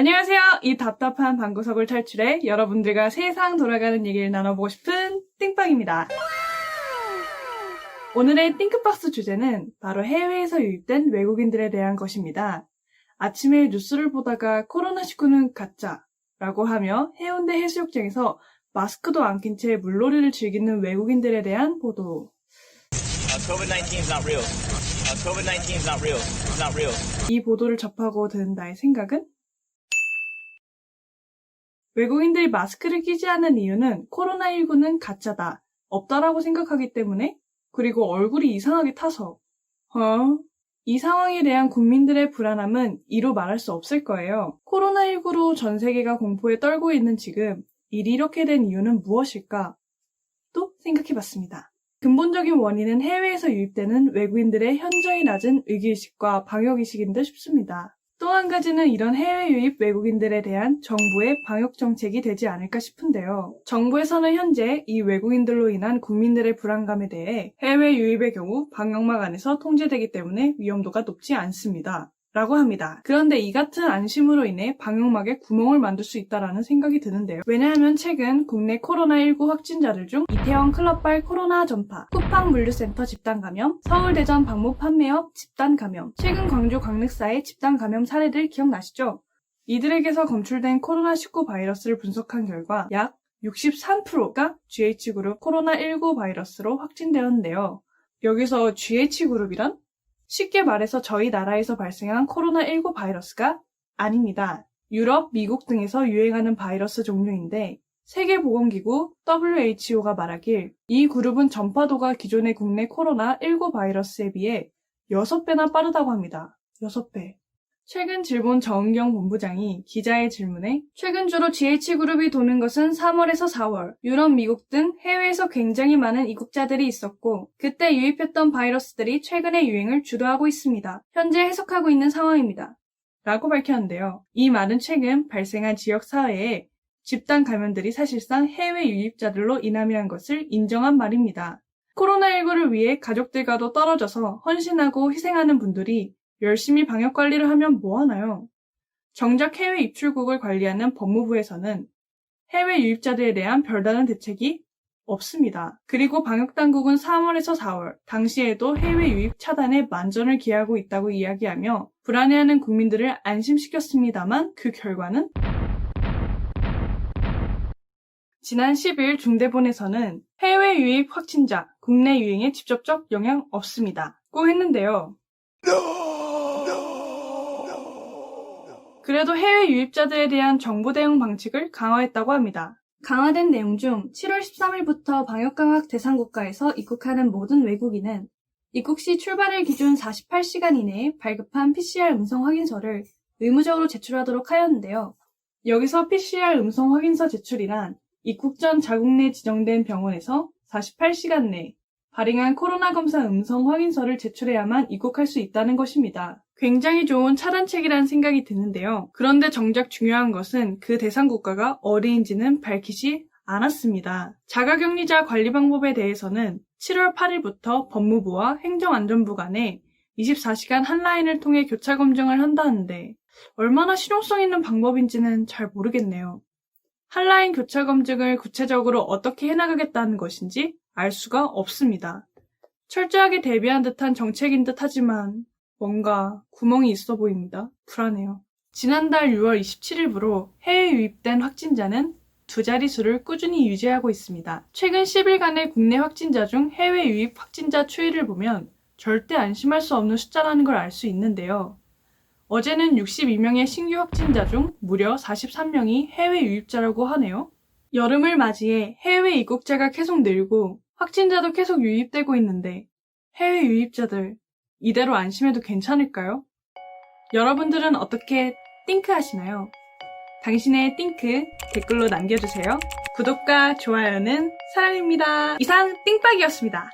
안녕하세요. 이 답답한 방구석을 탈출해 여러분들과 세상 돌아가는 얘기를 나눠보고 싶은 띵빵입니다. 오늘의 띵크박스 주제는 바로 해외에서 유입된 외국인들에 대한 것입니다. 아침에 뉴스를 보다가 코로나19는 가짜라고 하며 해운대 해수욕장에서 마스크도 안 낀 채 물놀이를 즐기는 외국인들에 대한 보도. COVID-19 is not real. COVID-19 is not real. It's not real. 이 보도를 접하고 드는 나의 생각은? 외국인들이 마스크를 끼지 않은 이유는 코로나19는 가짜다, 없다라고 생각하기 때문에, 그리고 얼굴이 이상하게 타서. 어? 이 상황에 대한 국민들의 불안함은 이로 말할 수 없을 거예요. 코로나19로 전 세계가 공포에 떨고 있는 지금, 일이 이렇게 된 이유는 무엇일까? 또 생각해 봤습니다. 근본적인 원인은 해외에서 유입되는 외국인들의 현저히 낮은 의기의식과 방역의식인 듯 싶습니다. 또 한 가지는 이런 해외 유입 외국인들에 대한 정부의 방역 정책이 되지 않을까 싶은데요. 정부에서는 현재 이 외국인들로 인한 국민들의 불안감에 대해 해외 유입의 경우 방역막 안에서 통제되기 때문에 위험도가 높지 않습니다. 라고 합니다. 그런데 이 같은 안심으로 인해 방역막에 구멍을 만들 수 있다라는 생각이 드는데요. 왜냐하면 최근 국내 코로나19 확진자들 중 이태원 클럽발 코로나 전파, 쿠팡 물류센터 집단 감염, 서울 대전 방목 판매업 집단 감염, 최근 광주 광륵사의 집단 감염 사례들 기억나시죠? 이들에게서 검출된 코로나19 바이러스를 분석한 결과 약 63%가 GH그룹 코로나19 바이러스로 확진되었는데요. 여기서 GH그룹이란? 쉽게 말해서 저희 나라에서 발생한 코로나19 바이러스가 아닙니다. 유럽, 미국 등에서 유행하는 바이러스 종류인데 세계보건기구 WHO가 말하길 이 그룹은 전파도가 기존의 국내 코로나19 바이러스에 비해 6배나 빠르다고 합니다. 6배. 최근 질본 정은경 본부장이 기자의 질문에 최근 주로 GH그룹이 도는 것은 3월에서 4월, 유럽, 미국 등 해외에서 굉장히 많은 이국자들이 있었고 그때 유입했던 바이러스들이 최근의 유행을 주도하고 있습니다. 현재 해석하고 있는 상황입니다. 라고 밝혔는데요. 이 말은 최근 발생한 지역 사회에 집단 감염들이 사실상 해외 유입자들로 인함이란 것을 인정한 말입니다. 코로나19를 위해 가족들과도 떨어져서 헌신하고 희생하는 분들이 열심히 방역 관리를 하면 뭐하나요? 정작 해외 입출국을 관리하는 법무부에서는 해외 유입자들에 대한 별다른 대책이 없습니다. 그리고 방역당국은 3월에서 4월, 당시에도 해외 유입 차단에 만전을 기하고 있다고 이야기하며 불안해하는 국민들을 안심시켰습니다만 그 결과는 지난 10일 중대본에서는 해외 유입 확진자, 국내 유행에 직접적 영향 없습니다. 고 했는데요. 그래도 해외 유입자들에 대한 정부 대응 방식을 강화했다고 합니다. 강화된 내용 중 7월 13일부터 방역 강화 대상 국가에서 입국하는 모든 외국인은 입국 시 출발일 기준 48시간 이내에 발급한 PCR 음성 확인서를 의무적으로 제출하도록 하였는데요. 여기서 PCR 음성 확인서 제출이란 입국 전 자국 내 지정된 병원에서 48시간 내 발행한 코로나 검사 음성 확인서를 제출해야만 입국할 수 있다는 것입니다. 굉장히 좋은 차단책이라는 생각이 드는데요. 그런데 정작 중요한 것은 그 대상 국가가 어디인지는 밝히지 않았습니다. 자가격리자 관리 방법에 대해서는 7월 8일부터 법무부와 행정안전부 간에 24시간 한라인을 통해 교차 검증을 한다는데 얼마나 실용성 있는 방법인지는 잘 모르겠네요. 한라인 교차 검증을 구체적으로 어떻게 해나가겠다는 것인지 알 수가 없습니다. 철저하게 대비한 듯한 정책인 듯 하지만 뭔가 구멍이 있어 보입니다. 불안해요. 지난달 6월 27일부로 해외 유입된 확진자는 두 자릿수를 꾸준히 유지하고 있습니다. 최근 10일간의 국내 확진자 중 해외 유입 확진자 추이를 보면 절대 안심할 수 없는 숫자라는 걸 알 수 있는데요. 어제는 62명의 신규 확진자 중 무려 43명이 해외 유입자라고 하네요. 여름을 맞이해 해외 입국자가 계속 늘고 확진자도 계속 유입되고 있는데 해외 유입자들 이대로 안심해도 괜찮을까요? 여러분들은 어떻게 띵크 하시나요? 당신의 띵크 댓글로 남겨주세요. 구독과 좋아요는 사랑입니다. 이상 띵박이었습니다.